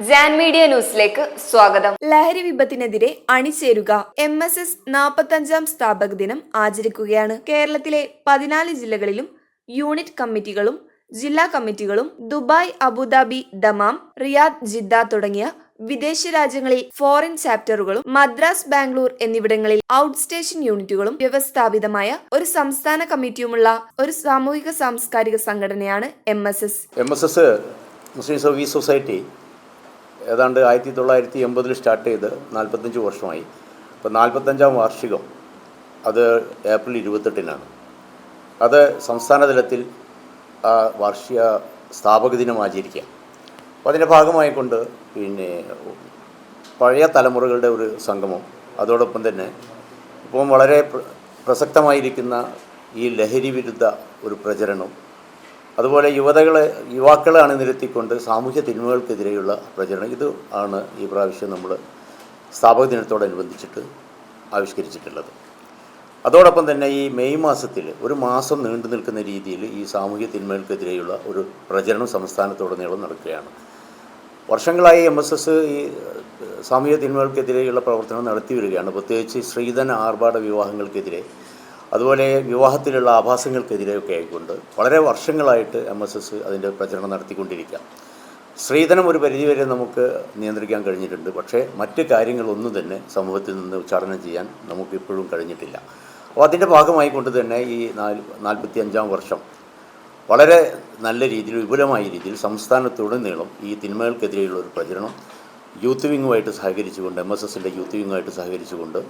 Jan media ന്യൂസിലേക്ക് സ്വാഗതം. ലഹരി വിപത്തിനെതിരെ അണിചേരുക എം എസ് എസ് നാൽപ്പത്തഞ്ചാം സ്ഥാപക ദിനം ആചരിക്കുകയാണ്. കേരളത്തിലെ പതിനാല് ജില്ലകളിലും യൂണിറ്റ് കമ്മിറ്റികളും ജില്ലാ കമ്മിറ്റികളും Dubai Abu Dhabi Dammam Riyadh Jeddah തുടങ്ങിയ വിദേശ രാജ്യങ്ങളിൽ ഫോറിൻ ചാപ്റ്ററുകളും മദ്രാസ് ബാംഗ്ലൂർ എന്നിവിടങ്ങളിൽ ഔട്ട് സ്റ്റേഷൻ യൂണിറ്റുകളും വ്യവസ്ഥാപിതമായ ഒരു സംസ്ഥാന കമ്മിറ്റിയുമുള്ള ഒരു സാമൂഹിക സാംസ്കാരിക സംഘടനയാണ് M S S M S S Muslim service society ഏതാണ്ട് ആയിരത്തി തൊള്ളായിരത്തി എൺപതിൽ സ്റ്റാർട്ട് ചെയ്ത് നാൽപ്പത്തഞ്ച് വർഷമായി. അപ്പോൾ നാൽപ്പത്തഞ്ചാം വാർഷികം അത് ഏപ്രിൽ ഇരുപത്തെട്ടിനാണ്. അത് സംസ്ഥാന തലത്തിൽ ആ വാർഷിക സ്ഥാപക ദിനം ആചരിക്കുക അപ്പോൾ അതിന്റെ ഭാഗമായിക്കൊണ്ട് പിന്നെ പഴയ തലമുറകളുടെ ഒരു സംഗമം. അതോടൊപ്പം തന്നെ ഇപ്പം വളരെ പ്രസക്തമായിരിക്കുന്ന ഈ ലഹരി വിരുദ്ധ ഒരു പ്രചരണം അതുപോലെ യുവതകളെ യുവാക്കളെ അണിനിരത്തിക്കൊണ്ട് സാമൂഹ്യ തിന്മകൾക്കെതിരെയുള്ള പ്രചരണം. ഇത് ആണ് ഈ പ്രാവശ്യം നമ്മൾ സ്ഥാപക ദിനത്തോടനുബന്ധിച്ചിട്ട് ആവിഷ്കരിച്ചിട്ടുള്ളത്. അതോടൊപ്പം തന്നെ ഈ മെയ് മാസത്തിൽ ഒരു മാസം നീണ്ടു നിൽക്കുന്ന രീതിയിൽ ഈ സാമൂഹ്യ തിന്മകൾക്കെതിരെയുള്ള ഒരു പ്രചരണം സംസ്ഥാനത്തുടനീളം നടക്കുകയാണ്. വർഷങ്ങളായി എം എസ് എസ് ഈ സാമൂഹ്യ തിന്മകൾക്കെതിരെയുള്ള പ്രവർത്തനം നടത്തി വരികയാണ് പ്രത്യേകിച്ച് ശ്രീധന ആർഭാട വിവാഹങ്ങൾക്കെതിരെ അതുപോലെ വിവാഹത്തിലുള്ള ആഭാസങ്ങൾക്കെതിരെയൊക്കെ ആയിക്കൊണ്ട് വളരെ വർഷങ്ങളായിട്ട് എം എസ് എസ് അതിന്റെ പ്രചരണം നടത്തിക്കൊണ്ടിരിക്കുക സ്ത്രീധനം ഒരു പരിധിവരെ നമുക്ക് നിയന്ത്രിക്കാൻ കഴിഞ്ഞിട്ടുണ്ട്. പക്ഷേ മറ്റ് കാര്യങ്ങളൊന്നും തന്നെ സമൂഹത്തിൽ നിന്ന് ഉച്ചാടനം ചെയ്യാൻ നമുക്ക് ഇപ്പോഴും കഴിഞ്ഞിട്ടില്ല. അപ്പോൾ അതിന്റെ ഭാഗമായി കൊണ്ട് തന്നെ ഈ നാല് നാൽപ്പത്തി അഞ്ചാം വർഷം വളരെ നല്ല രീതിയിൽ വിപുലമായ രീതിയിൽ സംസ്ഥാനത്തുടനീളം ഈ തിന്മകൾക്കെതിരെയുള്ള ഒരു പ്രചരണം യൂത്ത് വിങ്ങുമായിട്ട് സഹകരിച്ചുകൊണ്ട് എം എസ് എസിന്റെ യൂത്ത് വിങ്ങുമായിട്ട് സഹകരിച്ചുകൊണ്ട്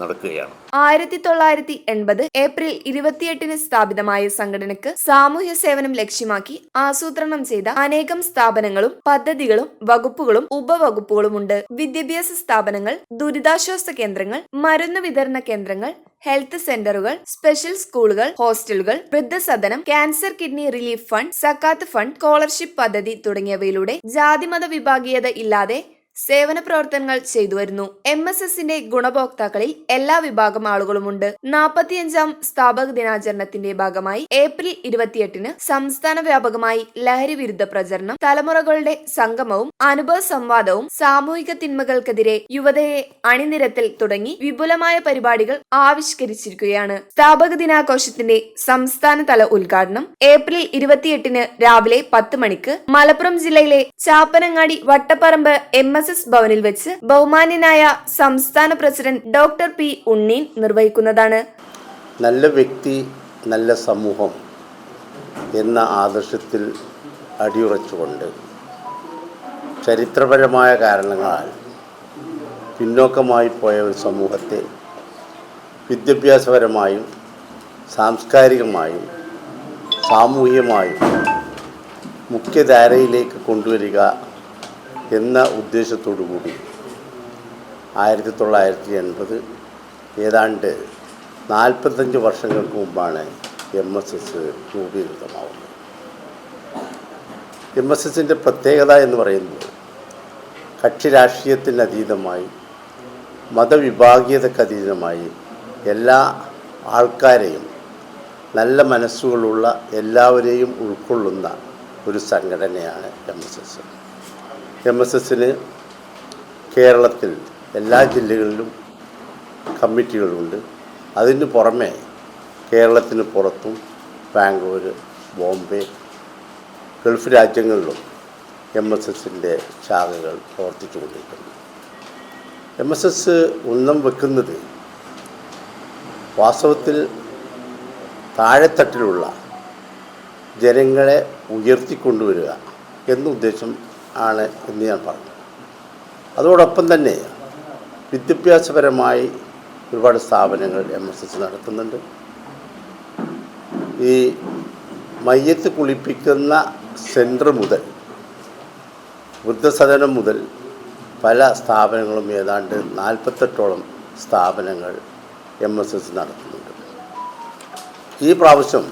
നടക്കുകയാണ്. ആയിരത്തി തൊള്ളായിരത്തി എൺപത് ഏപ്രിൽ ഇരുപത്തിയെട്ടിന് സ്ഥാപിതമായ സംഘടനക്ക് സാമൂഹ്യ സേവനം ലക്ഷ്യമാക്കി ആസൂത്രണം ചെയ്ത അനേകം സ്ഥാപനങ്ങളും പദ്ധതികളും വകുപ്പുകളും ഉപവകുപ്പുകളുമുണ്ട്. വിദ്യാഭ്യാസ സ്ഥാപനങ്ങൾ ദുരിതാശ്വാസ കേന്ദ്രങ്ങൾ മരുന്ന് വിതരണ കേന്ദ്രങ്ങൾ ഹെൽത്ത് സെന്ററുകൾ സ്പെഷ്യൽ സ്കൂളുകൾ ഹോസ്റ്റലുകൾ വൃദ്ധസദനം ക്യാൻസർ കിഡ്നി റിലീഫ് ഫണ്ട് സക്കാത്ത് ഫണ്ട് സ്കോളർഷിപ്പ് പദ്ധതി തുടങ്ങിയവയിലൂടെ ജാതിമത വിഭാഗീയത ഇല്ലാതെ സേവന പ്രവർത്തനങ്ങൾ ചെയ്തു വരുന്നു. എം എസ് എസിന്റെ ഗുണഭോക്താക്കളിൽ എല്ലാ വിഭാഗം ആളുകളുമുണ്ട്. നാൽപ്പത്തിയഞ്ചാം സ്ഥാപക ദിനാചരണത്തിന്റെ ഭാഗമായി ഏപ്രിൽ ഇരുപത്തിയെട്ടിന് സംസ്ഥാന വ്യാപകമായി ലഹരി വിരുദ്ധ പ്രചരണം തലമുറകളുടെ സംഗമവും അനുഭവ സംവാദവും സാമൂഹിക തിന്മകൾക്കെതിരെ യുവതയെ അണിനിരത്തിൽ തുടങ്ങി വിപുലമായ പരിപാടികൾ ആവിഷ്കരിച്ചിരിക്കുകയാണ്. സ്ഥാപക ദിനാഘോഷത്തിന്റെ സംസ്ഥാനതല ഉദ്ഘാടനം ഏപ്രിൽ ഇരുപത്തിയെട്ടിന് രാവിലെ പത്ത് മണിക്ക് മലപ്പുറം ജില്ലയിലെ Chappanangadi Vattapparamba M S S ഭവനിൽ വെച്ച് ബഹുമാന്യനായ സംസ്ഥാന പ്രസിഡന്റ് ഡോക്ടർ പി ഉണ്ണീൻ നിർവഹിക്കുന്നതാണ്. നല്ല വ്യക്തി നല്ല സമൂഹം എന്ന ആദർശത്തിൽ അടിയുറച്ചുകൊണ്ട് ചരിത്രപരമായ കാരണങ്ങളാൽ പിന്നോക്കമായി പോയ ഒരു സമൂഹത്തെ വിദ്യാഭ്യാസപരമായും സാംസ്കാരികമായും സാമൂഹികമായും മുഖ്യധാരയിലേക്ക് കൊണ്ടുവരിക എന്ന ഉദ്ദേശത്തോടു കൂടി ആയിരത്തി തൊള്ളായിരത്തി എൺപത് ഏതാണ്ട് നാൽപ്പത്തഞ്ച് വർഷങ്ങൾക്ക് മുമ്പാണ് എം എസ് എസ് രൂപീകൃതമാവുന്നത്. എം എസ് എസിന്റെ പ്രത്യേകത എന്ന് പറയുന്നത് കക്ഷി രാഷ്ട്രീയത്തിന് അതീതമായി മതവിഭാഗീയതക്ക് അതീതമായി എല്ലാ ആൾക്കാരെയും നല്ല മനസ്സുകളുള്ള എല്ലാവരെയും ഉൾക്കൊള്ളുന്ന ഒരു സംഘടനയാണ് M S S M S എസിന് കേരളത്തിൽ എല്ലാ ജില്ലകളിലും കമ്മിറ്റികളുണ്ട്. അതിന് പുറമെ കേരളത്തിന് പുറത്തും ബാംഗ്ലൂർ ബോംബെ ഗൾഫ് രാജ്യങ്ങളിലും എം എസ് എസിന്റെ ശാഖകൾ പ്രവർത്തിച്ചുകൊണ്ടിരിക്കുന്നു. എം എസ് എസ് ഉന്നം വെക്കുന്നത് വാസ്തവത്തിൽ താഴെത്തട്ടിലുള്ള ജനങ്ങളെ ഉയർത്തിക്കൊണ്ടുവരിക എന്ന ഉദ്ദേശം ആണ് എന്ന് ഞാൻ പറഞ്ഞു. അതോടൊപ്പം തന്നെ വിദ്യാഭ്യാസപരമായി ഒരുപാട് സ്ഥാപനങ്ങൾ എം എസ് എസ് നടത്തുന്നുണ്ട്. ഈ മയ്യത്ത് കുളിപ്പിക്കുന്ന സെന്റർ മുതൽ വൃദ്ധസദനം മുതൽ പല സ്ഥാപനങ്ങളും ഏതാണ്ട് നാൽപ്പത്തെട്ടോളം സ്ഥാപനങ്ങൾ എം എസ് എസ് നടത്തുന്നുണ്ട്. ഈ പ്രാവശ്യം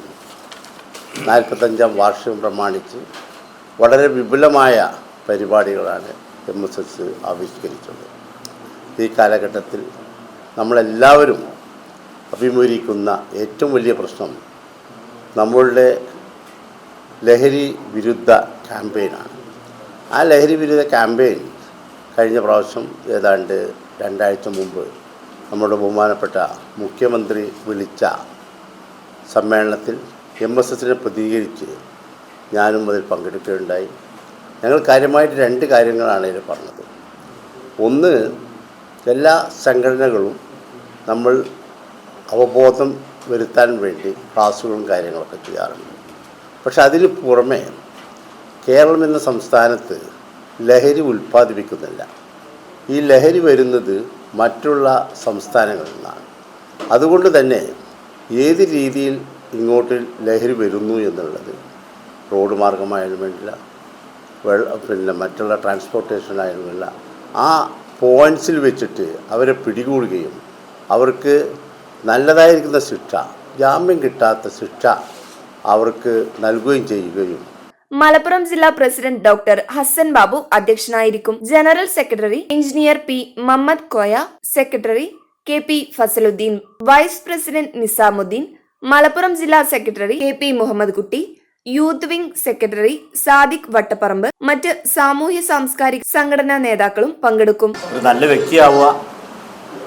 നാൽപ്പത്തഞ്ചാം വാർഷികം പ്രമാണിച്ച് വളരെ വിപുലമായ പരിപാടികളാണ് എം എസ് എസ് ആവിഷ്കരിച്ചത്. ഈ കാലഘട്ടത്തിൽ നമ്മളെല്ലാവരും അഭിമുഖീകരിക്കുന്ന ഏറ്റവും വലിയ പ്രശ്നം നമ്മളുടെ ലഹരി വിരുദ്ധ ക്യാമ്പയിനാണ്. ആ ലഹരി വിരുദ്ധ ക്യാമ്പയിൻ കഴിഞ്ഞ പ്രാവശ്യം ഏതാണ്ട് രണ്ടാഴ്ച മുമ്പ് നമ്മുടെ ബഹുമാനപ്പെട്ട മുഖ്യമന്ത്രി വിളിച്ച സമ്മേളനത്തിൽ എം എസ് എസിനെ പ്രതികരിച്ച് ഞാനും അതിൽ പങ്കെടുക്കുകയുണ്ടായി. ഞങ്ങൾ കാര്യമായിട്ട് രണ്ട് കാര്യങ്ങളാണ് ഇതിൽ പറഞ്ഞത്. ഒന്ന് എല്ലാ സംഘടനകളും നമ്മൾ അവബോധം വരുത്താൻ വേണ്ടി ക്ലാസ്സുകളും കാര്യങ്ങളൊക്കെ ചെയ്യാറുണ്ട്. പക്ഷെ അതിന് പുറമെ കേരളം എന്ന സംസ്ഥാനത്ത് ലഹരി ഉൽപ്പാദിപ്പിക്കുന്നില്ല. ഈ ലഹരി വരുന്നത് മറ്റുള്ള സംസ്ഥാനങ്ങളിൽ നിന്നാണ്. അതുകൊണ്ട് തന്നെ ഏത് രീതിയിൽ ഇങ്ങോട്ട് ലഹരി വരുന്നു എന്നുള്ളത് റോഡ് മാർഗമായാലും വേണ്ടില്ല പിന്നെ മറ്റുള്ള ട്രാൻസ്പോർട്ടേഷനായാലും വേണ്ടില്ല ആ പോയിൻസിൽ വെച്ചിട്ട് അവരെ പിടികൂടുകയും അവർക്ക് നല്ലതായിരിക്കുന്ന ശിക്ഷ ജാമ്യം കിട്ടാത്ത ശിക്ഷ അവർക്ക് നൽകുകയും ചെയ്യുകയും. മലപ്പുറം ജില്ലാ പ്രസിഡന്റ് ഡോക്ടർ ഹസൻ ബാബു അധ്യക്ഷനായിരിക്കും. General secretary engineer P Mammad Koya secretary K P Fasaludheen vice president Nizamudheen Malappuram ജില്ലാ secretary K P Muhammad Kutty youth wing secretary Sadiq Vattapparamba മറ്റ് സാമൂഹ്യ സാംസ്കാരിക സംഘടനാ നേതാക്കളും പങ്കെടുക്കും. ഒരു നല്ല വ്യക്തിയാവുക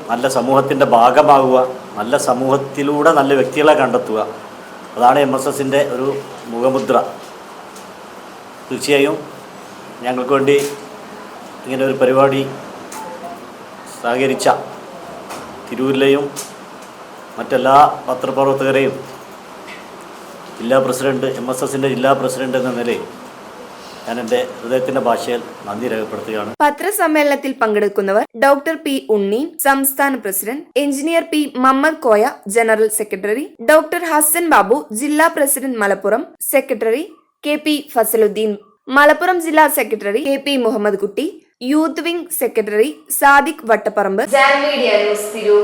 നല്ല സമൂഹത്തിന്റെ ഭാഗമാവുക നല്ല സമൂഹത്തിലൂടെ നല്ല വ്യക്തികളെ കണ്ടെത്തുക. അതാണ് എം എസ് എസിന്റെ ഒരു മുഖമുദ്ര. തീർച്ചയായും ഞങ്ങൾക്ക് വേണ്ടി ഇങ്ങനെ ഒരു പരിപാടി സഹകരിച്ച തിരൂരിലെയും മറ്റെല്ലാ പത്രപ്രവർത്തകരെയും ജില്ലാ പ്രസിഡന്റ് എം എസ് എസിന്റെ ജില്ലാ പ്രസിഡന്റ് എന്ന നിലയിൽ ഞാൻ എന്റെ ഹൃദയത്തിന്റെ ഭാഷയിൽ നന്ദി രേഖപ്പെടുത്തുകയാണ്. പത്രസമ്മേളനത്തിൽ പങ്കെടുക്കുന്നവർ ഡോക്ടർ പി ഉണ്ണി സംസ്ഥാന president engineer P Mammad Koya general secretary doctor Hasan Babu ജില്ലാ president Malappuram secretary K P Fasaludheen Malappuram ജില്ലാ secretary K P Muhammad Kutty youth wing secretary Sadiq Vattapparamba Jan media news Tirur.